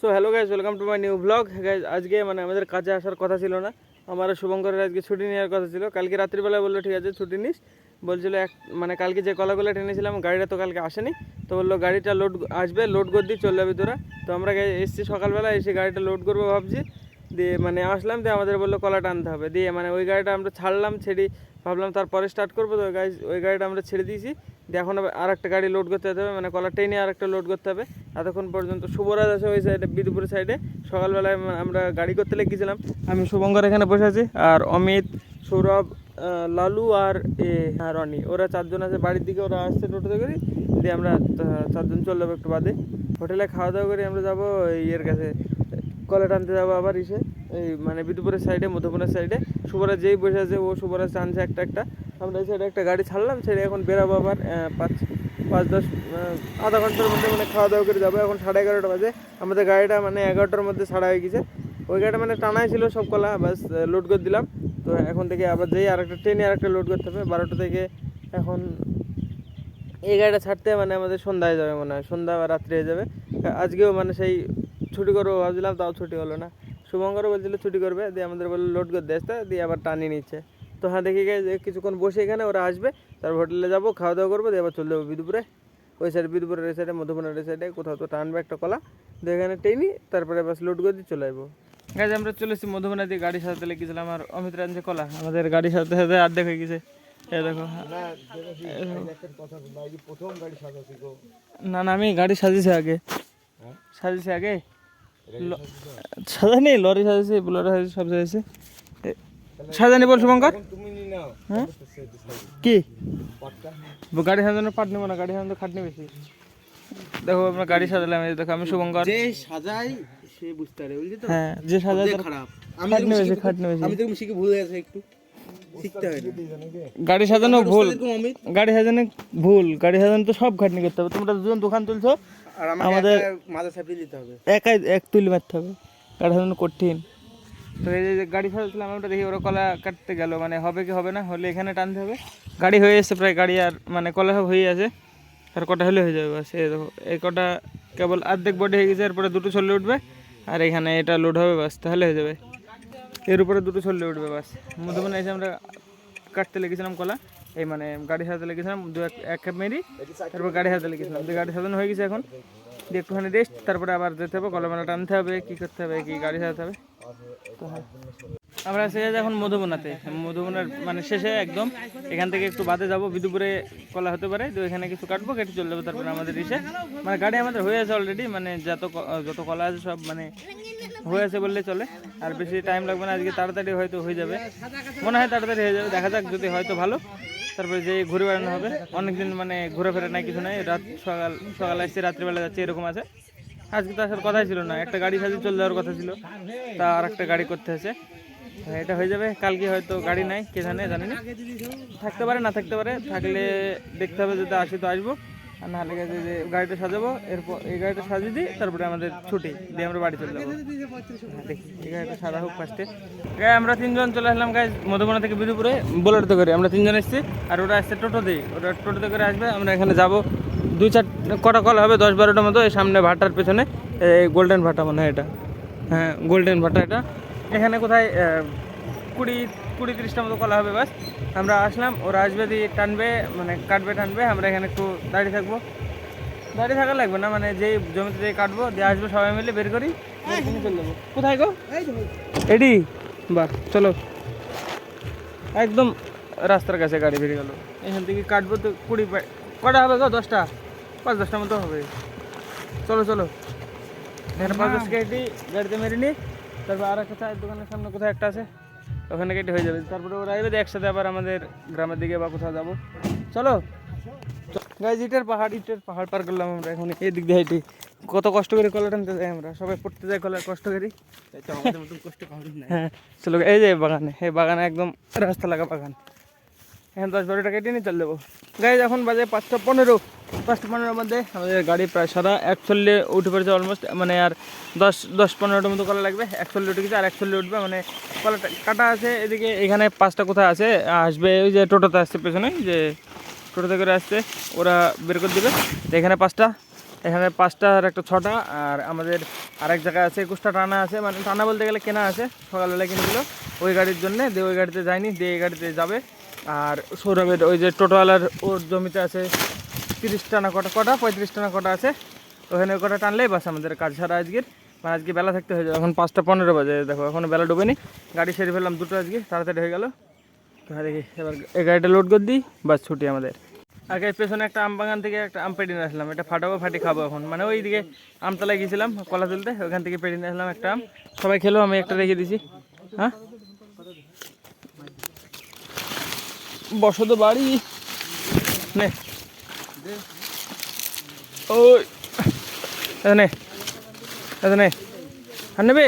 So hello guys welcome to my new blog guys আজকে মানে আমাদের কাজে আসার কথা ছিল না। আমার শুভঙ্করের আজকে ছুটি নেওয়ার কথা ছিল। কালকে রাত্রিবেলা বলল, ঠিক আছে, ছুটি নিস। বলছিল, এক মানে কালকে যে কলাগুলো টেনেছিলাম, গাড়িটা তো কালকে আসেনি। তো বলল, গাড়িটা লোড আসবে লোড করে দিয়ে চলে যাবি তোরা। তো আমরা এসেছি সকালবেলা এসে গাড়িটা লোড করব ভাবছি। দিয়ে মানে আসলাম, দিয়ে আমাদের বলল, কলা টানতে হবে। দিয়ে মানে ওই গাড়িটা আমরা ছাড়লাম, ছেড়ে ভাবলাম তারপরে স্টার্ট করব। তো গাড়ি ওই গাড়িটা আমরা ছেড়ে দিয়েছি। দিয়ে এখন আর একটা গাড়ি লোড করতে হবে মানে কলা ট্রেনে আর একটা লোড করতে হবে। এতক্ষণ পর্যন্ত শুভরাজ আছে ওই সাইডে বিদুপুর সাইডে সকালবেলায় আমরা গাড়ি করতে লেগেছিলাম। আমি শুভঙ্কর এখানে বসে আছি, আর অমিত, সৌরভ লালু আর এ রনি। ওরা চারজন আছে, বাড়ির দিকে ওরা আসছে টোটোতে করে। দিয়ে আমরা চারজন চলে যাব একটু বাদে। হোটেলে খাওয়া দাওয়া করে আমরা যাব ইয়ের কাছে, কলা টানতে যাব আবার ইসে এই মানে বিদুপুরের সাইডে মধ্যপুরের সাইডে শুভরাজ যেই বসে আছে, ও শুভরাজ টানছে একটা একটা। আমরা সাইডে একটা গাড়ি ছাড়লাম, ছেড়ে এখন বেরাবো আবার পাঁচ পাঁচ, দশ আধা ঘণ্টার মধ্যে মানে খাওয়া দাওয়া করে যাব। এখন সাড়ে এগারোটা বাজে। আমাদের গাড়িটা মানে এগারোটার মধ্যে ছাড়া হয়ে গেছে। ওই গাড়িটা মানে টানাই ছিল সব কলা বাস লোড করে দিলাম। তো এখন থেকে আবার যেই আর একটা ট্রেনে আর একটা লোড করতে হবে। বারোটা থেকে এখন এই গাড়িটা ছাড়তে মানে আমাদের সন্ধ্যায় যাবে মনে হয়। সন্ধ্যা বা রাত্রি হয়ে যাবে। আজকেও মানে সেই ছুটি করব ভাবছিলাম, তাও ছুটি হলো না। শুভঙ্করও বলছিল ছুটি করবে, দিয়ে আমাদের বলল লোড করতে আসতে দিয়ে আবার টানিয়ে নিচ্ছে। তো হ্যাঁ দেখি গে যে কিছুক্ষণ বসে এখানে, ওরা আসবে, তারপর হোটেলে যাব, খাওয়া দাওয়া করব আবার চলে যাব বিদুপুরে। ওই সাইড বিদুপুরের এই সাইডে মধুবনের এই সাইডে কোথাও তো টানবে একটা কলা। দিয়ে এখানে টেনি, তারপরে বাস লোড করে দিয়ে চলে যাব গাছ আমরা চলে এসেছি মধুবনা দিয়ে গাড়ি সাজাতে লেগেছিলাম আর অমিত রাঞ্জে কলা। আমাদের গাড়ি সাজাতে সাজাতে অর্ধেক হয়ে গেছে। দেখো। না না, আমি গাড়ি সাজিয়েছি আগে। সাজিয়েছি আগে? সাজানি, লরি সাজিয়েছি বুলেরো সাজিয়েছি সব সাজিয়েছি সাজানি বল শুভঙ্কর হ্যাঁ? কি? গাড়ি সাজানোর পাট নেব না গাড়ি সাজানো খাটনি বেশি। দেখো আমরা গাড়ি সাজালাম এই দেখো আমি শুভঙ্কর। যে সাজাই সে বুঝতে পারে বুঝলি তো? হ্যাঁ যে তার খারাপ। আমি বেশি শিখে- খাটনি বেশি। আমি তো শিখে ভুলে গেছে একটু। হয় গাড়ি সাজানো ভুল। গাড়ি সাজানো ভুল। গাড়ি সাজানো তো সব খাটনি করতে হবে। তোমরা দুজন দোকান তুলছো আর আমাদের- মাথা চাপিয়ে দিতে হবে। একাই এক তুলি মারতে হবে। গাড়ি সাজানো কঠিন। তো এই যে গাড়ি সাজাচ্ছিলাম আমরা দেখি ওরা কলা কাটতে গেল। মানে হবে কি হবে না, হলে এখানে টানতে হবে। গাড়ি হয়ে এসছে প্রায়, গাড়ি আর মানে কলা সব হয়ে আছে। আর কটা হলে হয়ে যাবে, বাস। এই দেখো, এই কটা কেবল অর্ধেক বডি হয়ে গেছে, এরপরে দুটো চলে উঠবে। আর এখানে এটা লোড হবে, বাস। তাহলে হয়ে যাবে। এর উপরে দুটো চলে উঠবে, বাস। মধ্যমানে এসে আমরা কাটতে লেগেছিলাম কলা। এই মানে গাড়ি সাজাতে লেগেছিলাম, দু এক এক মেরি, তারপর গাড়ি সাজাতে লেগেছিলাম। দিয়ে গাড়ি সাজানো হয়ে গেছে এখন। দিয়ে একটুখানি রেস্ট তারপরে আবার যেতে হবে কলা মেলা টানতে হবে, কী করতে হবে, কি গাড়ি সাজাতে হবে। আমরা এসে গেছি এখন মধুবনাতে। মধুবনার মানে শেষে একদম। এখান থেকে একটু বাদে যাব, বিদুপুরে কলা হতে পারে, তো এখানে কিছু কাটবো, কেটে চলে যাব তারপরে আমাদের ইসে মানে গাড়ি আমাদের হয়ে আছে অলরেডি মানে যত যত কলা আছে সব মানে হয়ে আছে বললে চলে। আর বেশি টাইম লাগবে না, আজকে তাড়াতাড়ি হয়তো হয়ে যাবে। মনে হয় তাড়াতাড়ি হয়ে যাবে, দেখা যাক যদি হয়তো ভালো। তারপরে যে ঘুরে বেড়ানো হবে, অনেকদিন মানে ঘুরে ফেরে নাই, কিছু নাই। রাত সকাল সকাল আসছে, রাত্রিবেলা যাচ্ছে, এরকম আছে। আজকে তো আসার কথাই ছিল না। একটা গাড়ি সাজিয়ে চলে যাওয়ার কথা ছিল। তা আর একটা গাড়ি করতে হয়েছে। হ্যাঁ, এটা হয়ে যাবে। কালকে হয়তো গাড়ি নাই কে জানে জানি না থাকতে পারে না থাকতে পারে থাকলে দেখতে হবে যদি আসি তো আসব। আর নাহলে গেছে যে গাড়িটা সাজাবো এরপর এই গাড়িটা সাজিয়ে দিই তারপরে আমাদের ছুটি দিয়ে আমরা বাড়ি চলে যাব। হ্যাঁ, দেখি এই গাড়িটা সাদা হোক ফার্স্টে গায়ে আমরা তিনজন চলে আসলাম গায়ে মধুবনা থেকে বিদুপুরে বোলারতে করে। আমরা তিনজন এসেছি আর ওরা আসছে টোটো দিয়ে ওরা টোটোতে করে আসবে আমরা এখানে যাব। দুই চার কটা কল হবে দশ বারোটার মতো এই সামনে ভাটার পেছনে এই গোল্ডেন ভাটা মনে হয় এটা। হ্যাঁ গোল্ডেন ভাটা এটা। এখানে কোথায় কুড়ি কুড়ি তিরিশটা মতো কলা হবে বাস। আমরা আসলাম ওরা আসবে দিয়ে টানবে মানে কাটবে টানবে আমরা এখানে একটু দাঁড়িয়ে থাকব। দাঁড়িয়ে থাকা লাগবে না মানে যেই জমিতে যেই কাটবো দিয়ে আসবে সবাই মিলে বের করি। চলে যাব। কোথায় গো? এডি? বাহ চলো। একদম রাস্তার কাছে গাড়ি বেরিয়ে গেলো। এখান থেকে কাটবো তো কুড়ি কটা হবে গো? দশটা? পাঁচ দশটার মতো হবে। চলো চলো। এখানে পাঁচ দশ কেটি গাড়িতে মেরে নিই তারপর আর একটা দোকানের সামনে কোথায় একটা আছে ওখানে কেটে হয়ে যাবে। তারপরে ওরা আসবে একসাথে আবার আমাদের গ্রামের দিকে বা কোথাও যাব। চলো। গাইজ ইটের পাহাড় ইটের পাহাড় পার করলাম আমরা এখন। এই দিক দিয়ে কত কষ্ট করে কলা টানতে যাই আমরা। সবাই পড়তে যাই কলার কষ্ট করি। হ্যাঁ চলো এই যে বাগানে। এই বাগানে একদম রাস্তা লাগা বাগান। এখন দশ বারো টাকা কেটে নিয়ে চলে যাব। গাড়ি এখন বাজে পাঁচটা পনেরো। পাঁচটা পনেরোর মধ্যে আমাদের গাড়ি প্রায় সাদা। এক চললে উঠে পড়েছে অলমোস্ট মানে আর দশ দশ পনেরোটার মতো কলা লাগবে। এক চল্লে উঠে গেছে আর এক চল্লে উঠবে মানে কলাটা কাটা আছে। এদিকে এখানে পাঁচটা কোথায় আছে? আসবে ওই যে টোটোতে আসছে পেছনে যে টোটোতে করে আসছে। ওরা বের করে দেবে। এখানে পাঁচটা এখানে পাঁচটা আর একটা ছটা। আর আমাদের আরেক জায়গায় আছে, একুশটা টানা আছে। মানে টানা বলতে গেলে কেনা আছে। সকালবেলা কিনেছিল। ওই গাড়ির জন্যে, দিয়ে ওই গাড়িতে যায়নি, দিয়ে এই গাড়িতে যাবে। আর সৌরভের ওই যে টোটোওয়ালার ওর জমিতে আছে তিরিশ টানা কটা কটা? পঁয়ত্রিশ টানা কটা আছে। ওখানে কটা টানলেই বাস আমাদের কাজ ছাড়া আজকের। মানে আজকে বেলা থাকতে হয়ে যাবে। এখন পাঁচটা পনেরো বাজে, দেখো, এখনও বেলা ডুবেনি। গাড়ি সেরে ফেললাম দুটো আজকে, তাড়াতাড়ি হয়ে গেল। তো হ্যাঁ দেখি, এবার এই গাড়িটা লোড করে দিই, বাস ছুটি আমাদের। আগে পেছনে একটা আম বাগান থেকে একটা আম পেড়ে নিয়ে আসলাম। এটা ফাটাবো, ফাটি খাব এখন। মানে ওই দিকে আমতলায় গিয়েছিলাম কলা তুলতে। ওখান থেকে পেড়ে নিয়ে আসলাম একটা আম। সবাই খেলো, আমি একটা রেখে দিছি। হ্যাঁ? বসো তো বাড়ি। নে। ওই। নে। নে। আর নেবে?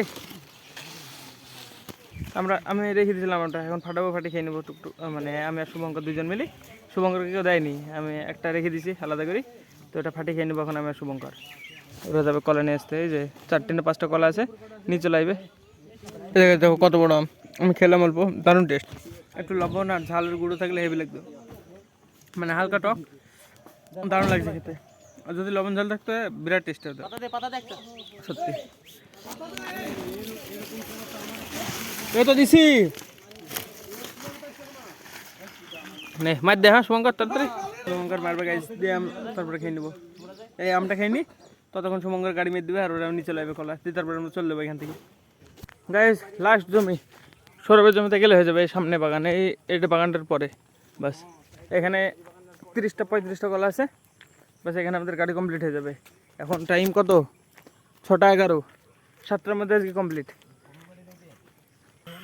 আমরা আমি রেখে দিয়েছিলাম ওটা। এখন ফাটাবো ফাটি খেয়ে নেব টুকটুক। মানে আমি আর শুভঙ্কর দুজন মিলি। শুভঙ্করকে কেউ দেয়নি। আমি একটা রেখে দিয়েছি আলাদা করে। তো ওটা ফাটি খেয়ে নেব এখন আমি আর শুভঙ্কর। ওরা যাবে কলা নিয়ে আসতে। এই যে চারটে না পাঁচটা কলা আছে আসবে। দেখো, দেখো কত বড় আম। আমি খেলাম অল্প দারুণ টেস্ট একটু লবণ আর ঝালের গুঁড়ো থাকলে হেভি লাগতো। মানে হালকা টক দারুণ লাগছে খেতে। আর যদি লবণ ঝাল থাকতো বিরাট টেস্ট হতো। সত্যি। এই তো দিছি। নে মার দে হ্যাঁ শুভঙ্কর তাড়াতাড়ি। শুভঙ্কর মারবে গাইস দিয়ে আম তারপরে খেয়ে নেব। এই আমটা খেয়ে নি। ততক্ষণ শুভঙ্কর গাড়ি মেরে দেবে আর ওরা নিচে লাগবে কলা দিয়ে তারপরে আমরা চলে যাব এখান থেকে। গাইস লাস্ট জমি। সৌরভের জমিতে গেলে হয়ে যাবে এই সামনে বাগানে, এই এটা বাগানটার পরে। বাস, এখানে তিরিশটা পঁয়ত্রিশটা কলা আছে। বাস, এখানে আমাদের গাড়ি কমপ্লিট হয়ে যাবে। এখন টাইম কত? ছটা এগারো। সাতটার মধ্যে আজকে কমপ্লিট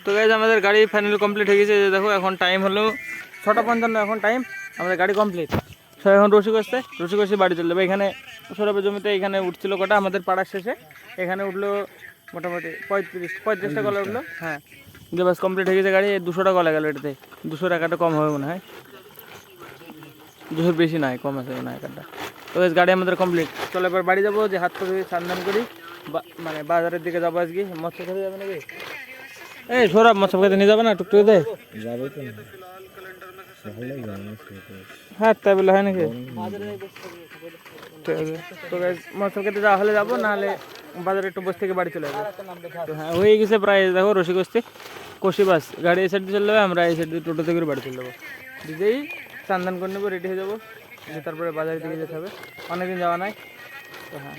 তো গাইজ আমাদের গাড়ি ফাইনাল কমপ্লিট হয়ে গেছে। যে দেখো, এখন টাইম হলো ছটা পঞ্চান্ন। এখন টাইম আমাদের গাড়ি কমপ্লিট সব এখন রসিক আসতে রসিক আসে বাড়ি চলে যাবে। এখানে সৌরভের জমিতে এখানে উঠছিল কটা? আমাদের পাড়ার শেষে। এখানে উঠল মোটামুটি পঁয়ত্রিশ, পঁয়ত্রিশটা কলা উঠল। হ্যাঁ। যে বাস কমপ্লিট হয়ে গেছে গাড়ি, দুশোটা কলা গেল এটাতে। দুশো টাকাটা কম হবে মনে হয়। দুশোর বেশি নয় কম আছে মনে হয় কারটা তো বেশ, গাড়ি আমাদের কমপ্লিট চলো এবার বাড়ি যাব, যে হাত পা স্নান করি। মানে বাজারের দিকে যাব আজকে। মৎস্য খেতে যাবে নাকি? এই সৌরভ, মৎস্য খেতে নিয়ে যাবে না টুকটুকিতে যাবে তো হ্যাঁ তাই হয় নাকি? ঠিক মৎস্য খেতে যাওয়া হলে যাব, নাহলে বাজারে একটু বসে থেকে বাড়ি চলে যাব তো হ্যাঁ হয়ে গেছে প্রায় দেখো রসি কষতে কষি বাস গাড়ি এই সাইড দিয়ে চলে যাবে আমরা এই সাইড দিয়ে টোটোতে করে বাড়ি চলে যাব। দিতেই চান্দান করে নেব রেডি হয়ে যাব দিয়ে তারপরে বাজারের দিকে যেতে হবে। অনেকদিন যাওয়া নাই তো হ্যাঁ।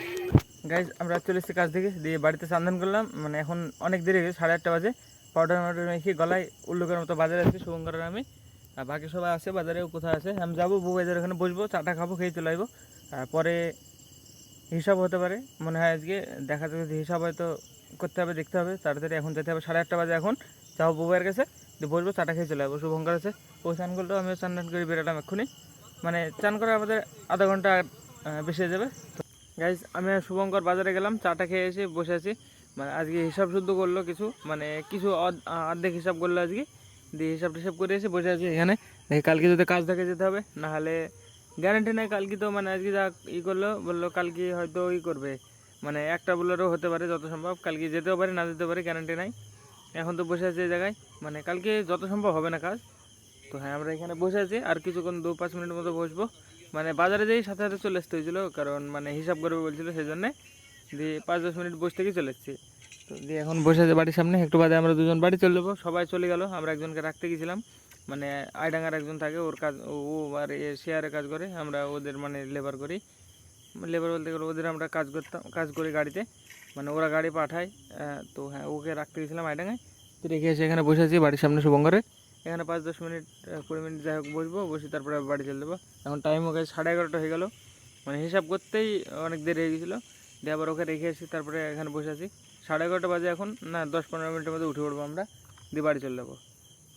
গাইজ আমরা চলে এসেছি কাজ থেকে দিয়ে বাড়িতে চান্দান করলাম মানে এখন অনেক দেরি হয়ে গেছে সাড়ে আটটা বাজে। পাউডার মাউডার মেখে গলায় উল্লুকের মতো বাজারে আছি শুভঙ্করের আমি আর বাকি সবাই আছে বাজারেও কোথায় আছে আমি যাব বউ বাজার ওখানে বসবো চাটা খাব খেয়ে চলে আসব। পরে হিসাব হতে পারে। মনে হয় আজকে দেখা যাবে যে হিসাব হয়তো করতে হবে, দেখতে হবে। তাড়াতাড়ি এখন যেতে হবে, সাড়ে আটটা বাজে এখন। যাব বউয়ের কাছে। বসবো, চাটা খেয়ে চলে যাব শুভঙ্কর আছে। ও স্নান করল, আমিও স্নান টান করে বেরোলাম এক্ষুনি। মানে চান করে আমাদের আধা ঘণ্টা হয়ে যাবে। গাইজ আমি শুভঙ্কর বাজারে গেলাম, চাটা খেয়ে এসে বসে আছি। মানে আজকে হিসাব শুদ্ধ করল কিছু। মানে কিছু অর্ধ- অর্ধেক হিসাব করল আজকে। দিয়ে হিসাব টিসাব করে এসে বসে আছি এখানে। কালকে যদি কাজ থাকে যেতে হবে না হলে গ্যারান্টি নেই, কালকে তো মানে আজকে যা ই করল, বলল কালকে হয়তো ই করবে। মানে একটা বলেরও হতে পারে যত সম্ভব, কালকে যেতেও পারে, না যেতে পারে, গ্যারান্টি নাই। এখন তো বসে আছে এই জায়গায় মানে কালকে যত সম্ভব হবে না কাজ। তো হ্যাঁ আমরা এখানে বসে আছি, আর কিছুক্ষণ দু পাঁচ মিনিট মতো বসবো। মানে বাজারে যেই সাথে সাথে চলে আসতে হয়েছিলো, কারণ মানে হিসাব করবে বলছিল সেই জন্যে দিয়ে পাঁচ দশ মিনিট বসে থেকেই চলে এসেছি তো দিয়ে এখন বসে আছে বাড়ির সামনে, একটু বাদে আমরা দুজন বাড়ি চলে যাব, সবাই চলে গেল, আমরা একজনকে রাখতে গেছিলাম। মানে আইডাঙ্গার একজন থাকে, ওর কাজ, ও আর শেয়ারে কাজ করে, আমরা ওদের মানে লেবার করি। লেবার বলতে গেলে ওদের আমরা কাজ করতাম, কাজ করি গাড়িতে। মানে ওরা গাড়ি পাঠায় তো হ্যাঁ ওকে রাখতে গেছিলাম আইডাঙ্গায়। তো রেখে এসে এখানে বসে আছি, বাড়ির সামনে শুভঙ্করে এখানে পাঁচ দশ মিনিট কুড়ি মিনিট যাই হোক বসবো, বসে তারপরে বাড়ি চলে যাব। এখন টাইম ওকে সাড়ে এগারোটা হয়ে গেল। মানে হিসাব করতেই অনেক দেরি হয়ে গেছিল। দিয়ে আবার ওকে রেখে এসে তারপরে এখানে বসে আছি। সাড়ে এগারোটা বাজে এখন, না, দশ পনেরো মিনিটের মধ্যে উঠে পড়ব আমরা, দিয়ে বাড়ি চলে যাব।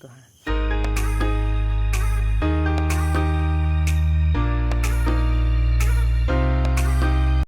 তো হ্যাঁ।